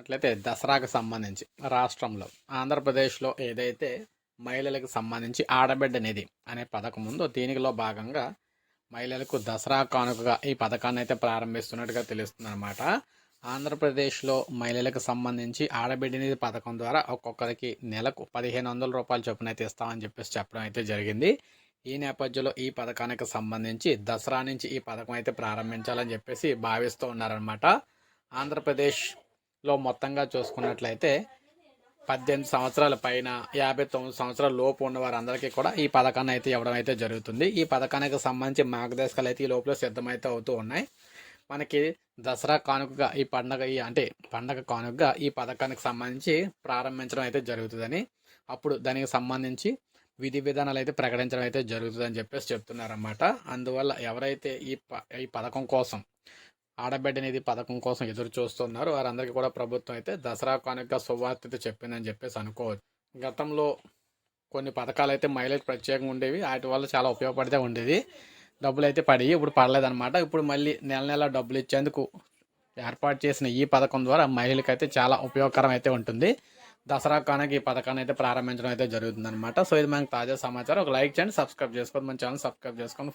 చూసుకున్నట్లయితే దసరాకు సంబంధించి రాష్ట్రంలో ఆంధ్రప్రదేశ్లో ఏదైతే మహిళలకు సంబంధించి ఆడబిడ్డ నిధి అనే పథకం ఉందో దీనిలో భాగంగా మహిళలకు దసరా కానుకగా ఈ పథకాన్ని అయితే ప్రారంభిస్తున్నట్టుగా తెలుస్తుంది అనమాట ఆంధ్రప్రదేశ్లో మహిళలకు సంబంధించి ఆడబిడ్డ నిధి పథకం ద్వారా ఒక్కొక్కరికి నెలకు పదిహేను వందల రూపాయలు చొప్పున అయితే ఇస్తామని చెప్పేసి చెప్పడం అయితే జరిగింది. ఈ నేపథ్యంలో ఈ పథకానికి సంబంధించి దసరా నుంచి ఈ పథకం అయితే ప్రారంభించాలని చెప్పేసి భావిస్తూ ఉన్నారనమాట ఆంధ్రప్రదేశ్ లో మొత్తంగా చూసుకున్నట్లయితే పద్దెనిమిది సంవత్సరాల పైన యాభై తొమ్మిది సంవత్సరాల లోపు ఉన్న వారందరికీ కూడా ఈ పథకాన్ని అయితే ఇవ్వడం అయితే జరుగుతుంది. ఈ పథకానికి సంబంధించి మార్గదర్శకాలు అయితే ఈ లోపల సిద్ధమైతే అవుతూ ఉన్నాయి. మనకి దసరా కానుకగా ఈ పండగ ఈ అంటే పండగ కానుకగా ఈ పథకానికి సంబంధించి ప్రారంభించడం అయితే జరుగుతుందని అప్పుడు దానికి సంబంధించి విధి విధానాలు అయితే ప్రకటించడం అయితే జరుగుతుందని చెప్పేసి చెప్తున్నారన్నమాట. అందువల్ల ఎవరైతే ఈ ప ఈ పథకం కోసం ఆడబిడ్డ నిధి పథకం కోసం ఎదురు చూస్తున్నారు. వారందరికీ కూడా ప్రభుత్వం అయితే దసరా కానుక శుభవార్త చెప్పిందని చెప్పేసి అనుకోవచ్చు. గతంలో కొన్ని పథకాలు అయితే మహిళలకు ప్రత్యేకంగా ఉండేవి. వాటి వల్ల చాలా ఉపయోగపడితే ఉండేది. డబ్బులు అయితే పడి ఇప్పుడు పడలేదన్నమాట. ఇప్పుడు మళ్ళీ నెల నెల డబ్బులు ఇచ్చేందుకు ఏర్పాటు చేసిన ఈ పథకం ద్వారా మహిళలకు అయితే చాలా ఉపయోగకరం అయితే ఉంటుంది. దసరా కానుక ఈ పథకాన్ని అయితే ప్రారంభించడం అయితే జరుగుతుందన్నమాట. సో ఇది మనకు తాజా సమాచారం. ఒక లైక్ చేయండి సబ్స్క్రైబ్ చేసుకోండి. మన ఛానల్ సబ్స్క్రైబ్ చేసుకొని